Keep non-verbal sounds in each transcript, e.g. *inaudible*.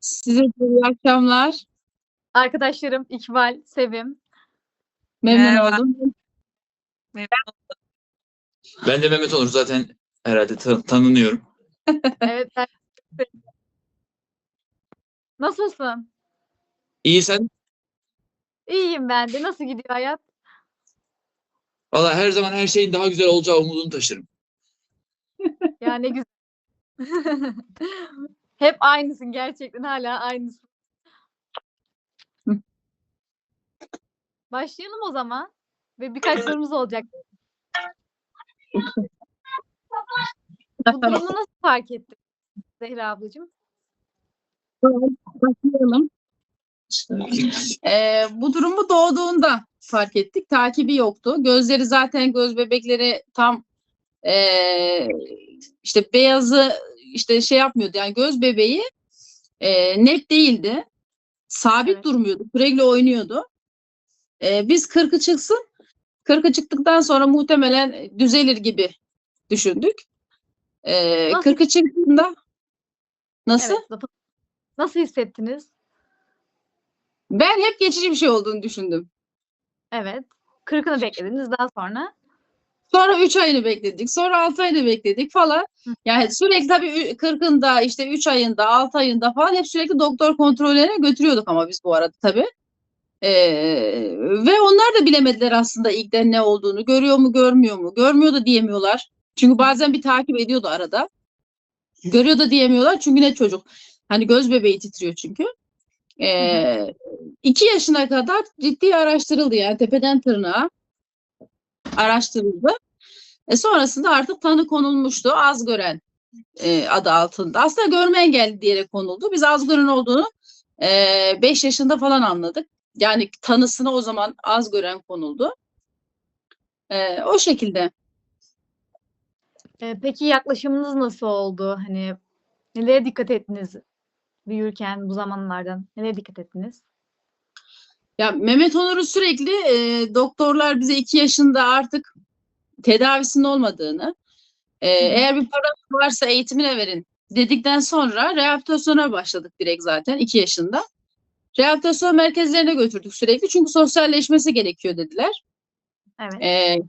Size de iyi akşamlar. Arkadaşlarım İkbal, Sevim. Memnun Merhaba. oldum. Ben de Mehmet Onur zaten herhalde ta- tanınıyorum. *laughs* Evet. ben- Nasılsın? İyi sen? İyiyim ben de. Nasıl gidiyor hayat? Valla her zaman her şeyin daha güzel olacağı umudunu taşırım. Ya ne güzel. *laughs* Hep aynısın gerçekten hala aynısın. Başlayalım o zaman. Ve birkaç sorumuz olacak. Bu durumu nasıl fark ettin Zehra ablacığım? Başlayalım. *laughs* Ee, bu durumu doğduğunda fark ettik. Takibi yoktu. Gözleri zaten göz bebekleri tam ee, işte beyazı işte şey yapmıyordu. Yani göz bebeği ee, net değildi. Sabit Evet. durmuyordu. Sürekli oynuyordu. Ee, biz kırkı çıksın. Kırkı çıktıktan sonra muhtemelen düzelir gibi düşündük. Ee, Nasıl- kırkı çıktığında nasıl? Evet. Nasıl hissettiniz? Ben hep geçici bir şey olduğunu düşündüm. Evet. Kırkını beklediniz daha sonra. Sonra 3 ayını bekledik. Sonra 6 ayını bekledik falan. Yani sürekli tabii ü- 40'ında işte 3 ayında 6 ayında falan hep sürekli doktor kontrollerine götürüyorduk ama biz bu arada tabii. Ee, ve onlar da bilemediler aslında ilkten ne olduğunu. Görüyor mu görmüyor mu? Görmüyor da diyemiyorlar. Çünkü bazen bir takip ediyordu arada. Görüyor da diyemiyorlar çünkü ne çocuk. Hani göz bebeği titriyor çünkü. Ee, iki yaşına kadar ciddi araştırıldı yani tepeden tırnağa araştırıldı. E sonrasında artık tanı konulmuştu. Az gören e, adı altında. Aslında görme engelli diyerek konuldu. Biz az gören olduğunu 5 yaşında falan anladık. Yani tanısına o zaman az gören konuldu. E, o şekilde. Ee, peki yaklaşımınız nasıl oldu? Hani nelere dikkat ettiniz büyürken bu zamanlardan? Nelere dikkat ettiniz? Ya Mehmet Onur'u sürekli e, doktorlar bize 2 yaşında artık tedavisinin olmadığını, e, eğer bir problem varsa eğitimine verin dedikten sonra rehabilitasyona başladık direkt zaten 2 yaşında. Rehabilitasyon merkezlerine götürdük sürekli çünkü sosyalleşmesi gerekiyor dediler. Evet. E,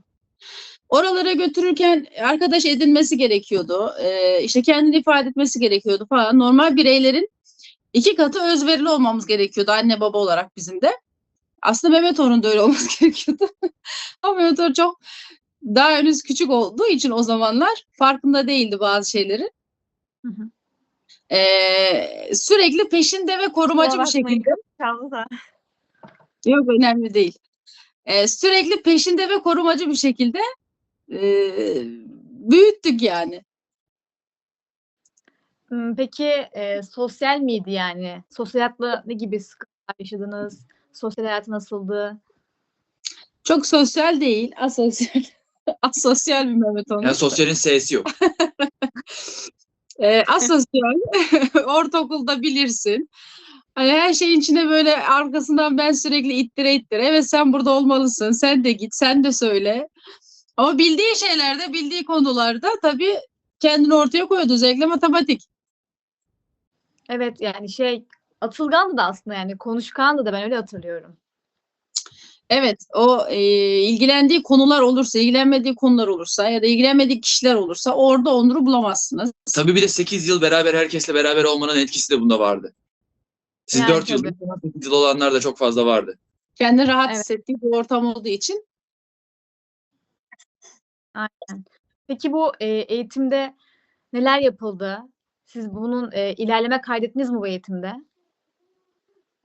oralara götürürken arkadaş edinmesi gerekiyordu. E, işte kendini ifade etmesi gerekiyordu falan. Normal bireylerin iki katı özverili olmamız gerekiyordu anne baba olarak bizim de. Aslında Mehmet Orhun da öyle *laughs* olması gerekiyordu. *laughs* Ama Mehmet Orhun çok daha henüz küçük olduğu için o zamanlar farkında değildi bazı şeylerin. Hı hı. Ee, sürekli peşinde ve korumacı bir şekilde. Yok önemli değil. Ee, sürekli peşinde ve korumacı bir şekilde e, büyüttük yani. Hmm, Peki e, sosyal miydi yani? Sosyal hayatla ne gibi sıkıntılar yaşadınız? Sosyal hayatı nasıldı? Çok sosyal değil, asosyal. *laughs* asosyal bir Mehmet Onur. Yani sosyalin S'si yok. *laughs* Ee, asosyal. *laughs* Ortaokulda bilirsin. Hani her şeyin içine böyle arkasından ben sürekli ittire ittire. Evet sen burada olmalısın. Sen de git. Sen de söyle. Ama bildiği şeylerde, bildiği konularda tabii kendini ortaya koyuyordu. Özellikle matematik. Evet yani şey atılgandı da aslında yani konuşkandı da ben öyle hatırlıyorum. Evet, o e, ilgilendiği konular olursa, ilgilenmediği konular olursa ya da ilgilenmediği kişiler olursa orada Onur'u bulamazsınız. Tabii bir de 8 yıl beraber herkesle beraber olmanın etkisi de bunda vardı. Siz Yani 4 yıl, tabii. 8 yıl olanlar da çok fazla vardı. Kendini rahat Evet. hissettiği bir ortam olduğu için. Peki bu e, eğitimde neler yapıldı? Siz bunun e, ilerleme kaydettiniz mi bu eğitimde?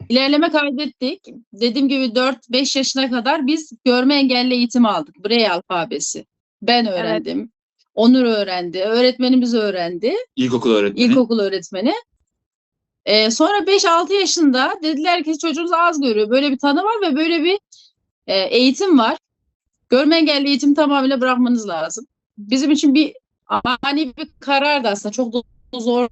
İlerleme kaydettik. Dediğim gibi 4-5 yaşına kadar biz görme engelli eğitimi aldık. Braille alfabesi. Ben öğrendim. Onur öğrendi. Öğretmenimiz öğrendi. İlkokul öğretmeni. İlkokul öğretmeni. Ee, sonra 5-6 yaşında dediler ki çocuğunuz az görüyor. Böyle bir tanı var ve böyle bir e, eğitim var. Görme engelli eğitimi tamamıyla bırakmanız lazım. Bizim için bir ani bir karardı aslında. Çok da zor.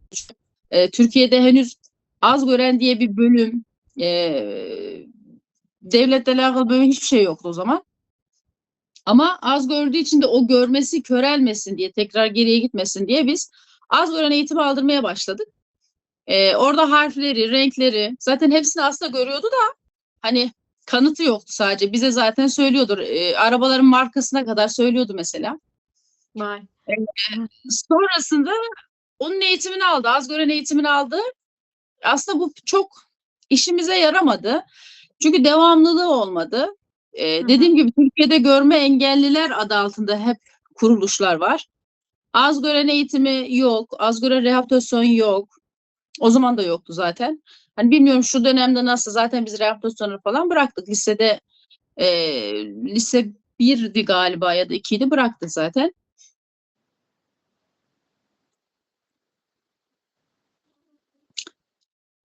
Ee, Türkiye'de henüz az gören diye bir bölüm e, devletle alakalı bölüm hiçbir şey yoktu o zaman. Ama az gördüğü için de o görmesi körelmesin diye tekrar geriye gitmesin diye biz az gören eğitimi aldırmaya başladık. Ee, orada harfleri, renkleri zaten hepsini aslında görüyordu da hani kanıtı yoktu sadece. Bize zaten söylüyordur. Ee, arabaların markasına kadar söylüyordu mesela. Vay. Sonrasında onun eğitimini aldı. Az gören eğitimini aldı. Aslında bu çok işimize yaramadı. Çünkü devamlılığı olmadı. Ee, dediğim gibi Türkiye'de görme engelliler adı altında hep kuruluşlar var. Az gören eğitimi yok. Az gören rehabilitasyon yok. O zaman da yoktu zaten. Hani bilmiyorum şu dönemde nasıl. Zaten biz rehabilitasyonu falan bıraktık. Lisede e, lise 1'di galiba ya da 2'ydi bıraktık zaten.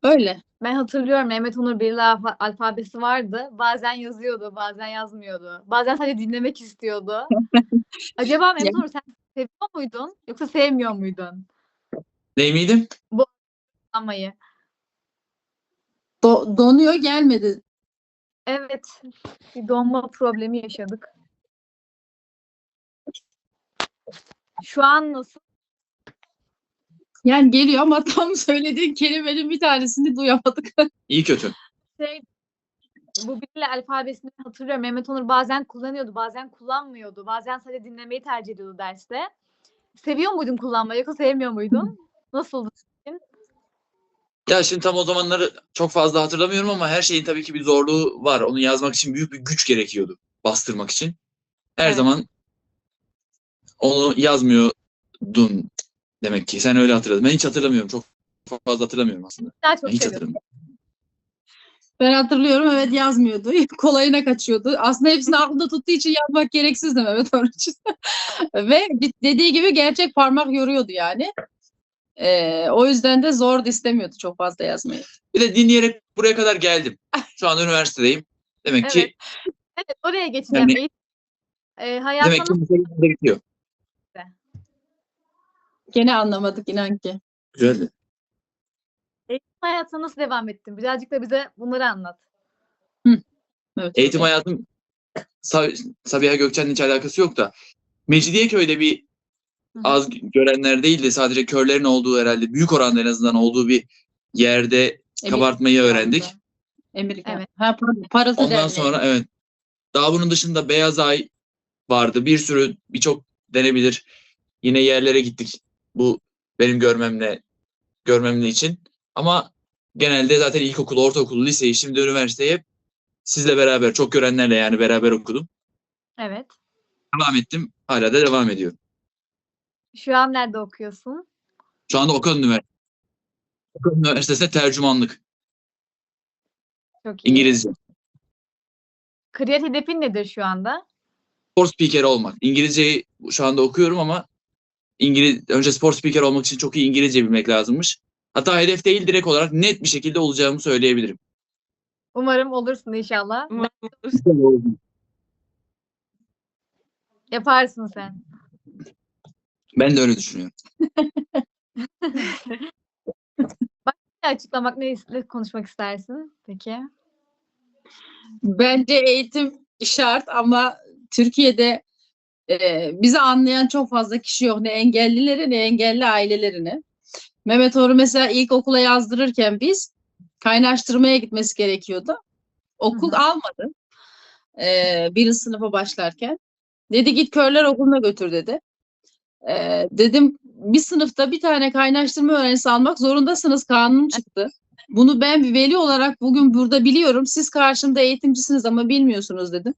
Öyle. Ben hatırlıyorum Mehmet Onur Birli alfa- alfabesi vardı. Bazen yazıyordu, bazen yazmıyordu. Bazen sadece dinlemek istiyordu. *laughs* Acaba Mehmet Onur sen seviyor muydun yoksa sevmiyor muydun Ney miydim? amayı? Do- donuyor gelmedi. Evet, bir donma problemi yaşadık. Şu an nasıl? Yani geliyor ama *laughs* tam söylediğin kelimenin bir tanesini duyamadık. İyi kötü. Şey, bu Birli alfabesini hatırlıyorum. Mehmet Onur bazen kullanıyordu, bazen kullanmıyordu. Bazen sadece dinlemeyi tercih ediyordu derste. Seviyor muydun kullanmayı yoksa sevmiyor muydun? Nasıldı? Ya şimdi tam o zamanları çok fazla hatırlamıyorum ama her şeyin tabii ki bir zorluğu var. Onu yazmak için büyük bir güç gerekiyordu. Bastırmak için. Her Evet. zaman onu yazmıyordun demek ki. Sen öyle hatırladın. Ben hiç hatırlamıyorum. Çok fazla hatırlamıyorum aslında. Daha çok Ben hiç hatırlamıyorum. Ben hatırlıyorum evet yazmıyordu. *laughs* Kolayına kaçıyordu. Aslında hepsini aklında tuttuğu için yazmak gereksizdi Mehmet onun için. *laughs* Ve di- dediği gibi gerçek parmak yoruyordu yani. Ee, o yüzden de zor da istemiyordu çok fazla yazmayı. Bir de dinleyerek buraya kadar geldim. Şu anda üniversitedeyim. Demek ki Evet. Evet, oraya geçeceğim. Yani- e, demek hayatına ki bu şey gerekiyor. Gene anlamadık inan ki. Güzeldi. eğitim hayatına nasıl devam ettin? Birazcık da bize bunları anlat. Evet, Eğitim öyle. hayatım Sab- Sabiha Gökçen'le hiç alakası yok da Mecidiyeköy'de bir Hı hı. az görenler değil de sadece körlerin olduğu herhalde büyük oranda en azından olduğu bir yerde Emir- kabartmayı öğrendik. Amerika. Evet. Ha, par- parası Ondan derneği. sonra evet. Daha bunun dışında Beyaz Ay vardı. Bir sürü birçok denebilir. Yine yerlere gittik. Bu benim görmemle görmemle için. Ama genelde zaten ilkokul, ortaokul, liseyi, şimdi üniversiteyi hep sizle beraber, çok görenlerle yani beraber okudum. Evet. Devam ettim. Hala da devam ediyorum. Şu an nerede okuyorsun? Şu anda Okan Üniversitesi. Okan Üniversitesi'nde tercümanlık. Çok iyi. İngilizce. Kariyer hedefin nedir şu anda? Spor spikeri olmak. İngilizceyi şu anda okuyorum ama İngiliz önce spor spiker olmak için çok iyi İngilizce bilmek lazımmış. Hatta hedef değil direkt olarak net bir şekilde olacağımı söyleyebilirim. Umarım olursun inşallah. Yaparsın sen. Ben de öyle düşünüyorum. *laughs* Ne açıklamak, ne ne konuşmak istersin peki? Bence eğitim şart ama Türkiye'de e, bizi anlayan çok fazla kişi yok. Ne engellileri ne engelli ailelerini. Mehmet Orhun mesela ilkokula yazdırırken biz kaynaştırmaya gitmesi gerekiyordu. Okul Hı hı. almadı. E, birinci sınıfa başlarken. Dedi git körler okuluna götür dedi. E, dedim bir sınıfta bir tane kaynaştırma öğrencisi almak zorundasınız kanun çıktı. Bunu ben bir veli olarak bugün burada biliyorum. Siz karşımda eğitimcisiniz ama bilmiyorsunuz dedim.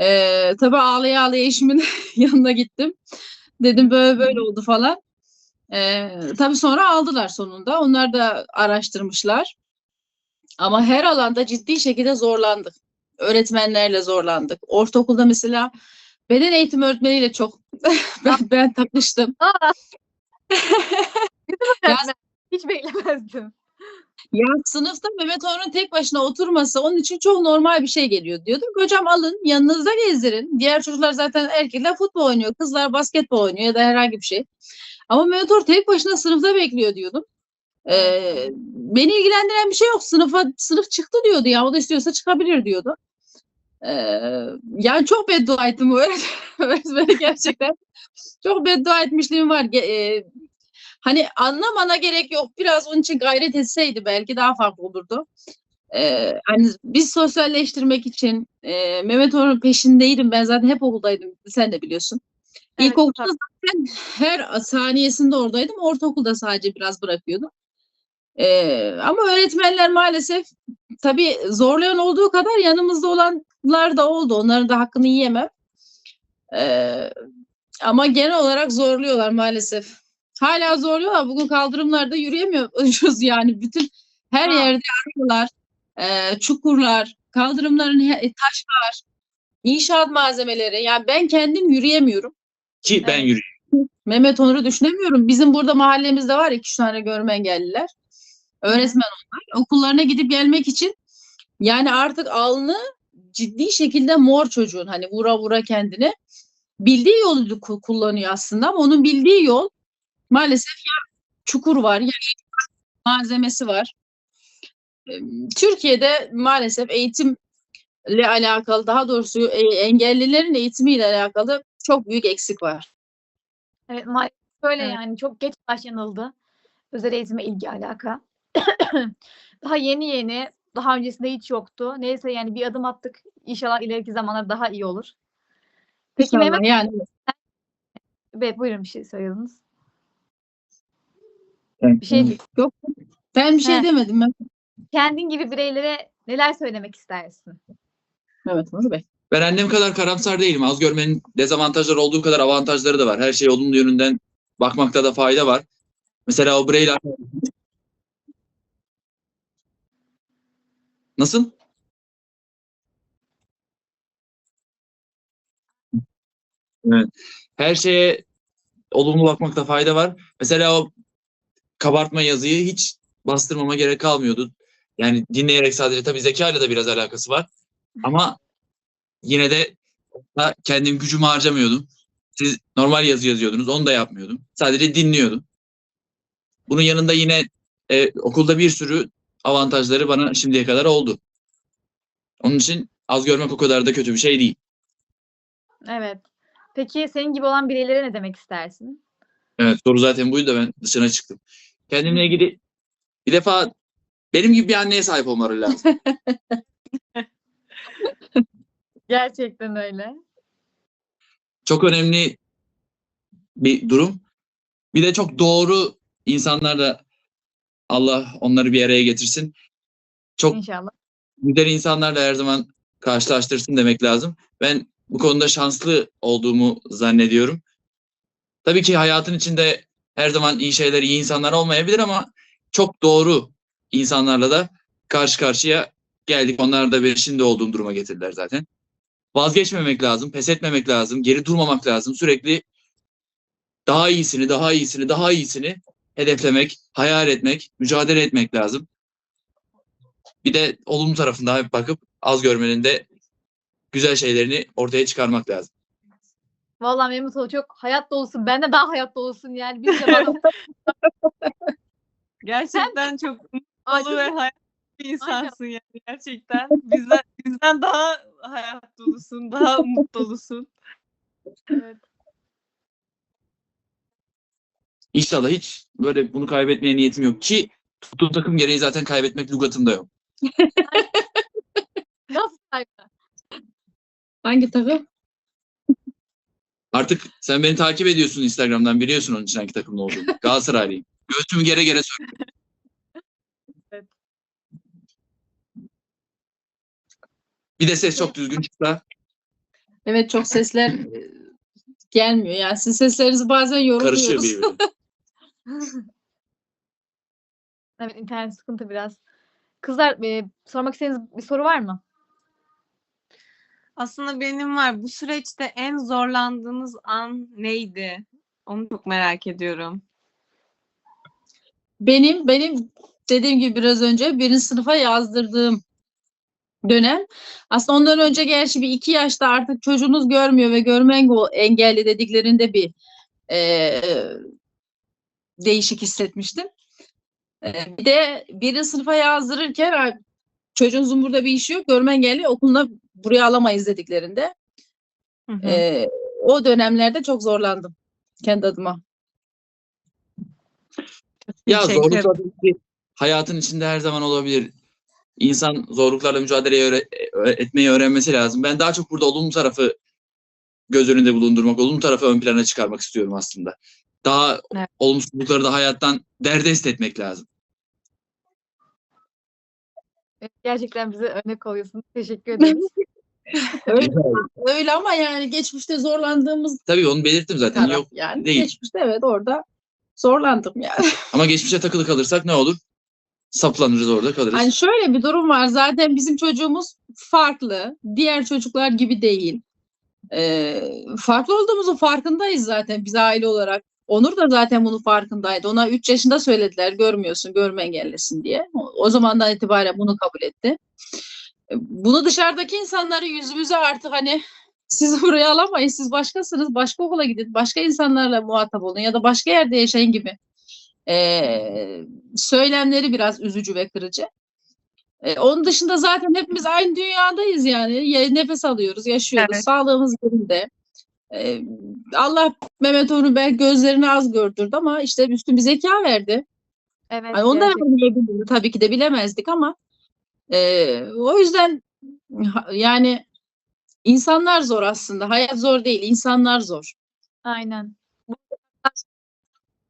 Ee, tabii ağlaya ağlaya eşimin *laughs* yanına gittim. Dedim böyle böyle oldu falan. Ee, tabii sonra aldılar sonunda. Onlar da araştırmışlar. Ama her alanda ciddi şekilde zorlandık. Öğretmenlerle zorlandık. Ortaokulda mesela beden eğitimi öğretmeniyle çok *laughs* ben, ben takıştım. *laughs* Ya- Hiç beklemezdim. Ya sınıfta Mehmet Orhun tek başına oturması onun için çok normal bir şey geliyor diyordum. Hocam alın yanınızda gezdirin. Diğer çocuklar zaten erkekler futbol oynuyor. Kızlar basketbol oynuyor ya da herhangi bir şey. Ama Mehmet Orhun tek başına sınıfta bekliyor diyordum. Ee, beni ilgilendiren bir şey yok. Sınıfa sınıf çıktı diyordu ya. O da istiyorsa çıkabilir diyordu. Ee, yani çok beddua ettim o öğret- *laughs* öğretmene gerçekten. Çok beddua etmişliğim var. Ge- e, Hani anlamana gerek yok. Biraz onun için gayret etseydi belki daha farklı olurdu. Ee, hani biz sosyalleştirmek için e, Mehmet Orhun peşindeydim. Ben zaten hep okuldaydım. Sen de biliyorsun. Evet, İlkokulda zaten her saniyesinde oradaydım. Ortaokulda sadece biraz bırakıyordum. Ee, ama öğretmenler maalesef tabii zorlayan olduğu kadar yanımızda olanlar da oldu. Onların da hakkını yiyemem. Ee, ama genel olarak zorluyorlar maalesef. Hala zorluyorlar. Bugün kaldırımlarda yürüyemiyoruz yani. Bütün her Ha. yerde arıyorlar. Ee, çukurlar, kaldırımların he- taş var, inşaat malzemeleri. Yani ben kendim yürüyemiyorum. Ki ben Evet. yürüyorum. Mehmet Onur'u düşünemiyorum. Bizim burada mahallemizde var iki tane görme engelliler. Öğretmen onlar. Okullarına gidip gelmek için yani artık alnı ciddi şekilde mor çocuğun hani vura vura kendini bildiği yolu ku- kullanıyor aslında ama onun bildiği yol maalesef ya çukur var ya malzemesi var. Türkiye'de maalesef eğitimle alakalı daha doğrusu e, engellilerin eğitimiyle alakalı çok büyük eksik var. Evet maalesef böyle Evet. yani çok geç başlanıldı. Özel eğitime ilgi alaka. *clears throat* daha yeni yeni daha öncesinde hiç yoktu. Neyse yani bir adım attık. İnşallah ileriki zamanlar daha iyi olur. Peki İnşallah Mehmet yani Bey buyurun bir şey söylüyordunuz. Ben- Bir şey yok ben bir şey He. demedim ben. Kendin gibi bireylere neler söylemek istersin? Evet Onur Bey. Ben annem kadar karamsar değilim. Az görmenin dezavantajları olduğu kadar avantajları da var. Her şey olumlu yönünden bakmakta da fayda var. Mesela o Braille Nasıl? Evet. Her şeye olumlu bakmakta fayda var. Mesela o kabartma yazıyı hiç bastırmama gerek kalmıyordu. Yani dinleyerek sadece tabii zekayla da biraz alakası var. Ama yine de kendim gücümü harcamıyordum. Siz normal yazı yazıyordunuz. Onu da yapmıyordum. Sadece dinliyordum. Bunun yanında yine e, okulda bir sürü avantajları bana şimdiye kadar oldu. Onun için az görmek o kadar da kötü bir şey değil. Evet. Peki senin gibi olan bireylere ne demek istersin? Evet soru zaten buydu da ben dışına çıktım. Kendimle ilgili bir defa benim gibi bir anneye sahip olmaları lazım. *laughs* Gerçekten öyle. Çok önemli bir durum. Bir de çok doğru insanlar da Allah onları bir araya getirsin. Çok İnşallah. güzel insanlarla her zaman karşılaştırsın demek lazım. Ben bu konuda şanslı olduğumu zannediyorum. Tabii ki hayatın içinde her zaman iyi şeyler, iyi insanlar olmayabilir ama çok doğru insanlarla da karşı karşıya geldik. Onlar da beni şimdi olduğum duruma getirdiler zaten. Vazgeçmemek lazım, pes etmemek lazım, geri durmamak lazım. Sürekli daha iyisini, daha iyisini, daha iyisini hedeflemek, hayal etmek, mücadele etmek lazım. Bir de olumlu tarafında bakıp az görmenin de güzel şeylerini ortaya çıkarmak lazım. Vallahi Mehmet Oğlu çok hayat dolusun. Ben de daha hayat dolusun yani. Biz de bana *laughs* Gerçekten çok mutlu ve hayat bir insansın yani gerçekten. Bizden, bizden daha hayat dolusun, daha umut dolusun. Evet. İnşallah hiç böyle bunu kaybetmeye niyetim yok ki tuttuğum takım gereği zaten kaybetmek lügatımda yok. Nasıl saygı? Hangi takım? Artık sen beni takip ediyorsun Instagram'dan biliyorsun onun için hangi takımda olduğumu. *laughs* Galatasaraylıyım. Göğsümü gere gere söylüyorum. Evet. Bir de ses çok düzgün çıksa Evet çok sesler e, gelmiyor. Yani sizin seslerinizi bazen karışıyor yoruluyoruz. *laughs* birbirine. Evet internet sıkıntı biraz. Kızlar e, sormak istediğiniz bir soru var mı? Aslında benim var. Bu süreçte en zorlandığınız an neydi? Onu çok merak ediyorum. Benim benim dediğim gibi biraz önce birinci sınıfa yazdırdığım dönem. Aslında ondan önce gerçi bir iki yaşta artık çocuğunuz görmüyor ve görme engelli dediklerinde bir e, değişik hissetmiştim. E, bir de birinci sınıfa yazdırırken "Ay, çocuğunuzun burada bir işi yok görme engelli okuluna buraya alamayız dediklerinde Hı hı. e, o dönemlerde çok zorlandım kendi adıma. Ya zorluk tabii ki hayatın içinde her zaman olabilir. İnsan zorluklarla mücadele öğre- ö- etmeyi öğrenmesi lazım. Ben daha çok burada olumlu tarafı göz önünde bulundurmak, olumlu tarafı ön plana çıkarmak istiyorum aslında. Daha Evet. olumsuzlukları da hayattan derdest etmek lazım. Gerçekten bize örnek oluyorsunuz. Teşekkür ederiz. *laughs* *laughs* öyle, öyle ama yani geçmişte zorlandığımız Tabii onu belirttim zaten. taraf Yok yani. değil. Geçmişte evet orada zorlandım yani. *laughs* ama geçmişe takılı kalırsak ne olur? Saplanırız orada kalırız. Hani şöyle bir durum var. Zaten bizim çocuğumuz farklı. Diğer çocuklar gibi değil. Ee, farklı olduğumuzun farkındayız zaten biz aile olarak. Onur da zaten bunun farkındaydı. Ona 3 yaşında söylediler görmüyorsun, görme engellisin diye. O, o zamandan itibaren bunu kabul etti. Bunu dışarıdaki insanları yüzümüze artık hani siz *laughs* buraya alamayız, siz başkasınız, başka okula gidin, başka insanlarla muhatap olun ya da başka yerde yaşayın gibi ee, söylemleri biraz üzücü ve kırıcı. Ee, onun dışında zaten hepimiz aynı dünyadayız yani. Ya- Nefes alıyoruz, yaşıyoruz. Evet. Sağlığımız yerinde. Ee, Allah Mehmet Onur'u belki gözlerini az gördürdü ama işte üstün bir zeka verdi. Evet. Yani onu da vermeyebilirdi, tabii ki de bilemezdik ama o yüzden yani insanlar zor aslında. Hayat zor değil, insanlar zor. Aynen. *laughs*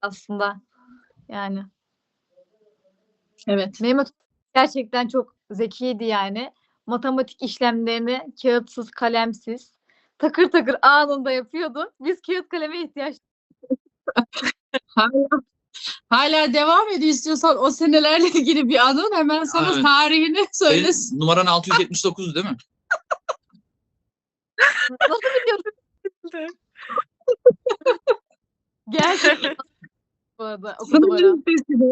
Aslında yani Evet. Mehmet gerçekten çok zekiydi yani. Matematik işlemlerini kağıtsız, kalemsiz takır takır anında yapıyordu. Biz kağıt kaleme ihtiyaç *laughs* Hala, hala devam ediyor istiyorsan o senelerle ilgili bir anın hemen sana Evet. tarihini Senin söylesin. numaran 679 değil mi? *laughs* Nasıl biliyorsun? Gerçekten *laughs* bu arada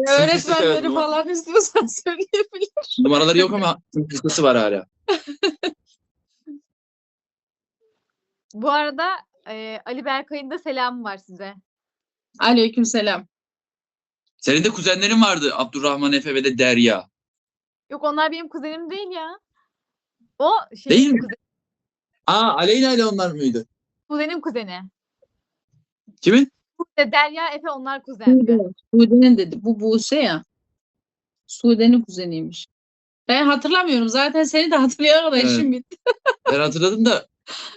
öğretmenleri Evet, falan istiyorsan *laughs* söyleyebilirim. Numaraları yok ama listesi var hala. Bu arada e, Ali Berkay'ın da selamı var size. Aleykümselam. Senin de kuzenlerin vardı. Abdurrahman Efe ve de Derya. Yok onlar benim kuzenim değil ya. O şey Değil mi? kuzen- Aa Aleyna ile onlar mıydı? kuzenim kuzeni. Kimin? İşte Derya Efe onlar kuzenli. Sude'nin dedi. Bu Buse ya. Sude'nin kuzeniymiş. Ben hatırlamıyorum. Zaten seni de hatırlayana kadar Evet. işim bitti. Ben hatırladım da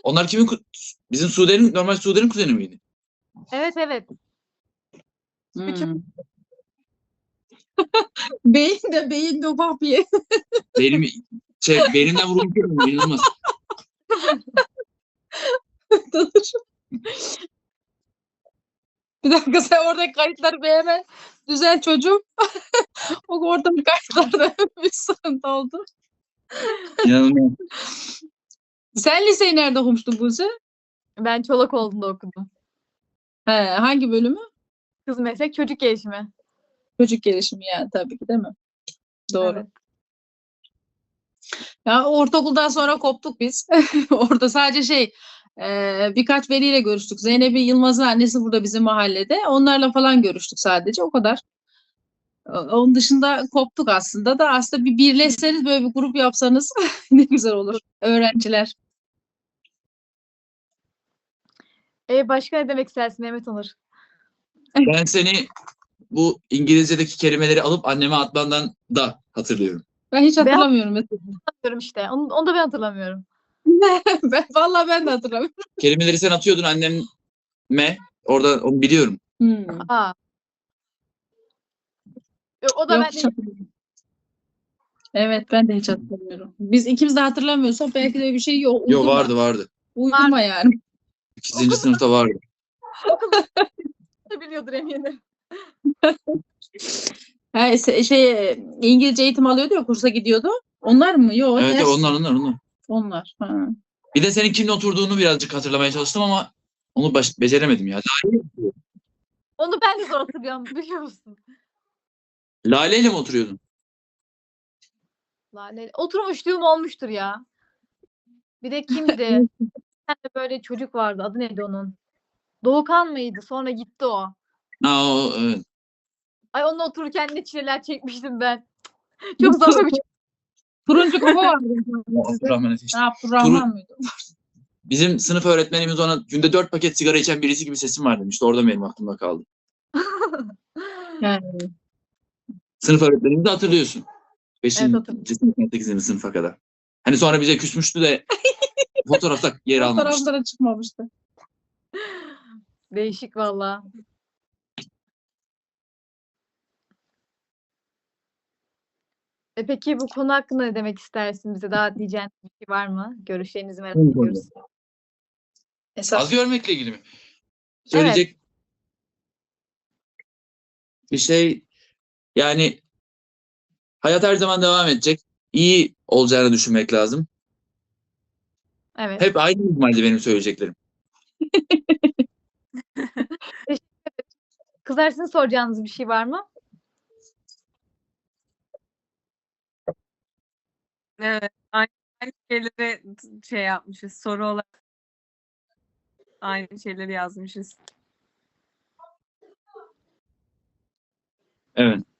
onlar kimin? ku- Bizim Sude'nin normal Sude'nin kuzeni miydi? Evet evet. Küçük. Hmm. *laughs* beyin de beyin de bir *laughs* Benim şey, benimden vurulmuş. İnanılmaz. Bir dakika sen oradaki kayıtları bir hemen düzelt çocuğum. *laughs* o oradaki kayıtlarda bir sıkıntı oldu. İnanılmaz. Sen liseyi nerede okumuştun Buse? Ben Çolakoğlu'nda okudum. He, hangi bölümü? Kız meslek çocuk gelişimi. Çocuk gelişimi yani tabii ki değil mi? Doğru. Evet. Ya ortaokuldan sonra koptuk biz. *laughs* Orada sadece şey e, birkaç veliyle görüştük. Zeynep Yılmaz'ın annesi burada bizim mahallede. Onlarla falan görüştük sadece o kadar. Onun dışında koptuk aslında da aslında bir birleşseniz böyle bir grup yapsanız *laughs* ne güzel olur. Öğrenciler. E, başka ne demek istersin Mehmet Onur? Ben seni bu İngilizce'deki kelimeleri alıp anneme atmandan da hatırlıyorum. Ben hiç hatırlamıyorum mesela. Hatırlıyorum işte. Onu, onu da ben hatırlamıyorum. *laughs* ben, vallahi ben de hatırlamıyorum. Kelimeleri sen atıyordun anneme. Orada onu biliyorum. Hmm. Aa. Yok, o da Yok, ben hiç hatırlamıyorum. Evet ben de hiç hatırlamıyorum. Biz ikimiz de hatırlamıyorsak belki de bir şey yok. Yo Uydurma. vardı vardı. Uydurma yani. İkinci sınıfta vardı. *laughs* biliyordur eminim. Ha, şey İngilizce eğitim alıyordu ya kursa gidiyordu. Onlar mı? Yok. Evet ders. onlar onlar onlar. Onlar. Ha. Bir de senin kimle oturduğunu birazcık hatırlamaya çalıştım ama onu baş- beceremedim ya. Onu ben de zor hatırlıyorum *laughs* biliyor musun? Lale ile mi oturuyordun? Lale. Oturmuşluğum olmuştur ya. Bir de kimdi? *laughs* Bir tane böyle çocuk vardı. Adı neydi onun? Doğukan mıydı? Sonra gitti o. Ha, o, evet. Ay onunla otururken ne çileler çekmiştim ben. Çok zor bir Turuncu kafa vardı. Abdurrahman işte. Abdurrahman mıydı? *laughs* Bizim sınıf öğretmenimiz ona günde dört paket sigara içen birisi gibi sesim var demişti. Orada benim aklımda kaldı. *laughs* Yani, Sınıf öğretmenimizi hatırlıyorsun. 5. Evet, hatırlıyorum. sınıftan 8. sınıfa kadar. Hani sonra bize küsmüştü de fotoğrafta yer *laughs* almamıştı. fotoğraflara çıkmamıştı. Değişik valla. E peki bu konu hakkında ne demek istersin? Bize daha diyeceğin bir şey var mı? Görüşlerinizi merak ediyoruz. Esas Az görmekle ilgili mi? Söyleyecek bir şey yani hayat her zaman devam edecek. İyi olacağını düşünmek lazım. Evet. Hep aynı ihtimalde benim söyleyeceklerim. *laughs* Kızlar sizin soracağınız bir şey var mı? Evet. Aynı, aynı şeyleri şey yapmışız. Soru olarak aynı şeyleri yazmışız. Evet.